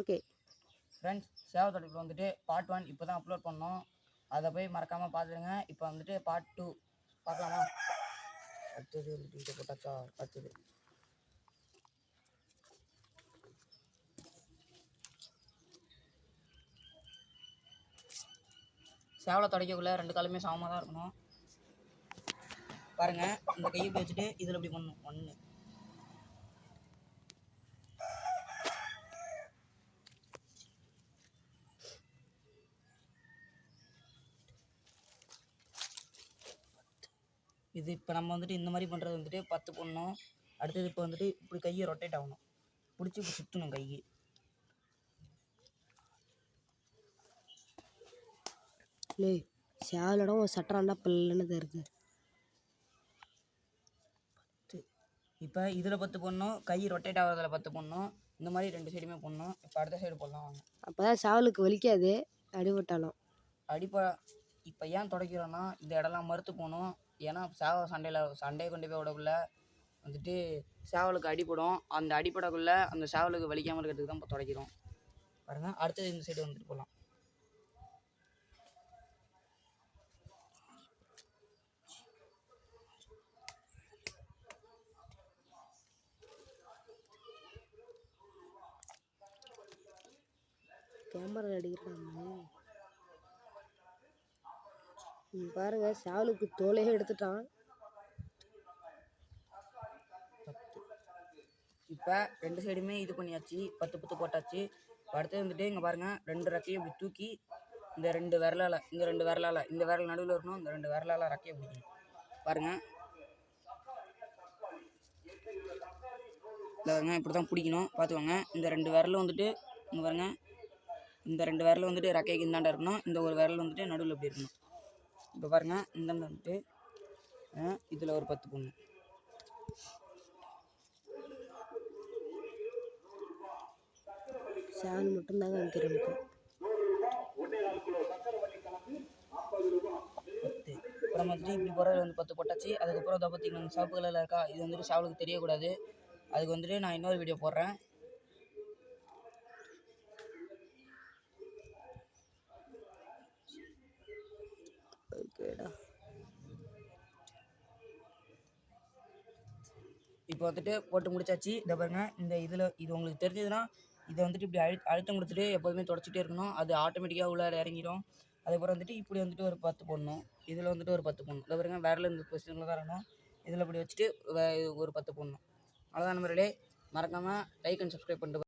Okay friends சேவை தொடர்பில் வந்துட்டு பார்ட் ஒன் இப்போ தான் அப்லோட் பண்ணோம். அதை போய் மறக்காமல் பார்த்துடுங்க. இப்போ வந்துட்டு பார்ட் டூ பார்க்கலாமா? அடுத்தது வந்துட்டு போட்டாச்சா? அடுத்தது. சேவலை துடைக்கக்குள்ள ரெண்டு காலுமே சமமாக தான் இருக்கணும். பாருங்கள் இந்த கையை இப்படி வச்சுட்டு இதில் இப்படி பண்ணணும். ஒன்று இது இப்போ நம்ம வந்துட்டு இந்த மாதிரி பண்ணுறது வந்துட்டு பத்து பண்ணணும். அடுத்தது இப்போ வந்துட்டு இப்படி கையை ரொட்டேட் ஆகணும். பிடிச்சி இப்படி சுற்றணும் கையை. லே சேவலோட ஒரு சட்டராண்டா பிள்ளைன்னு தருது இப்போ இதில் பத்து பண்ணணும் கை ரொட்டேட் ஆகிறதுல பத்து பண்ணணும். இந்த மாதிரி ரெண்டு சைடுமே பண்ணணும். இப்போ அடுத்த சைடு போடலாம் வாங்க. அப்போ தான் சேவலுக்கு வலிக்காது அடிபட்டாலும். அடிப்ப இப்போ ஏன் துடைக்கிறோன்னா இந்த இடம்லாம் மறுத்து போகணும். ஏன்னா சேவல் சண்டையில் சண்டையை கொண்டு போய் விடக்குள்ள வந்துட்டு சேவலுக்கு அடிபடும். அந்த அடிப்படக்குள்ள அந்த சேவலுக்கு வலிக்காமல் இருக்கிறதுக்கு தான் இப்போ துடைக்கிறோம். பாருங்க அடுத்தது இந்த சைடு வந்துட்டு போகலாம் கேமரா அடிக்கிறாங்க பாருங்க சாலுக்கு தோலையே எடுத்துட்டான். இப்போ ரெண்டு சைடுமே இது பண்ணியாச்சு. பத்து பத்து போட்டாச்சு. இப்போ அடுத்தது வந்துட்டு இங்கே பாருங்கள் ரெண்டு ரெக்கையை இப்படி தூக்கி இந்த ரெண்டு விரலால் இந்த ரெண்டு விரலால் இந்த விரல் நடுவில் இருக்கணும் இந்த ரெண்டு விரலால் ரெக்கையை பிடிக்கணும் பாருங்கள் இந்த பாருங்க இப்படி தான் பிடிக்கணும். பார்த்துக்கோங்க இந்த ரெண்டு விரலும் வந்துட்டு இங்கே பாருங்க. இந்த ரெண்டு விரலும் வந்துட்டு ரெக்கைக்கு இந்தாண்ட இருக்கணும். இந்த ஒரு விரல் வந்துட்டு நடுவில் இப்படி இருக்கணும். இப்போ பாருங்க இந்தாண்ட வந்துட்டு இதில் ஒரு பத்து பொண்ணு. சேவல் மட்டும்தாங்க அமைக்கிறேன் பத்து. அப்புறம் வந்துட்டு இப்படி போகிறது வந்து பத்து போட்டாச்சு. அதுக்கப்புறம் இதை பார்த்தீங்கன்னா சிவப்பு கலரில் இருக்கா இது வந்துட்டு சேவலுக்கு தெரியக்கூடாது. அதுக்கு வந்துட்டு நான் இன்னொரு வீடியோ போடுறேன். இப்போ வந்துட்டு போட்டு முடிச்சாச்சு. இதை பாருங்க இந்த இதில் இது உங்களுக்கு தெரிஞ்சதுன்னா இதை வந்துட்டு இப்படி அழு அழுத்தம் கொடுத்துட்டு எப்போதுமே தொடச்சிட்டே இருக்கணும். அது ஆட்டோமேட்டிக்காக உள்ளார இறங்கிடும். அதுக்கப்புறம் வந்துட்டு இப்படி வந்துட்டு ஒரு பத்து போடணும். இதில் வந்துட்டு ஒரு பத்து போடணும். இதை பாருங்க வேரில் இந்த பொசிஷனில் தான் இருக்கணும். இதில் இப்படி வச்சுட்டு வே- ஒரு பத்து போடணும். அவ்வளோதான் நம்பர்களே மறக்காமல் லைக் அண்ட் சப்ஸ்கிரைப் பண்ணிட்டு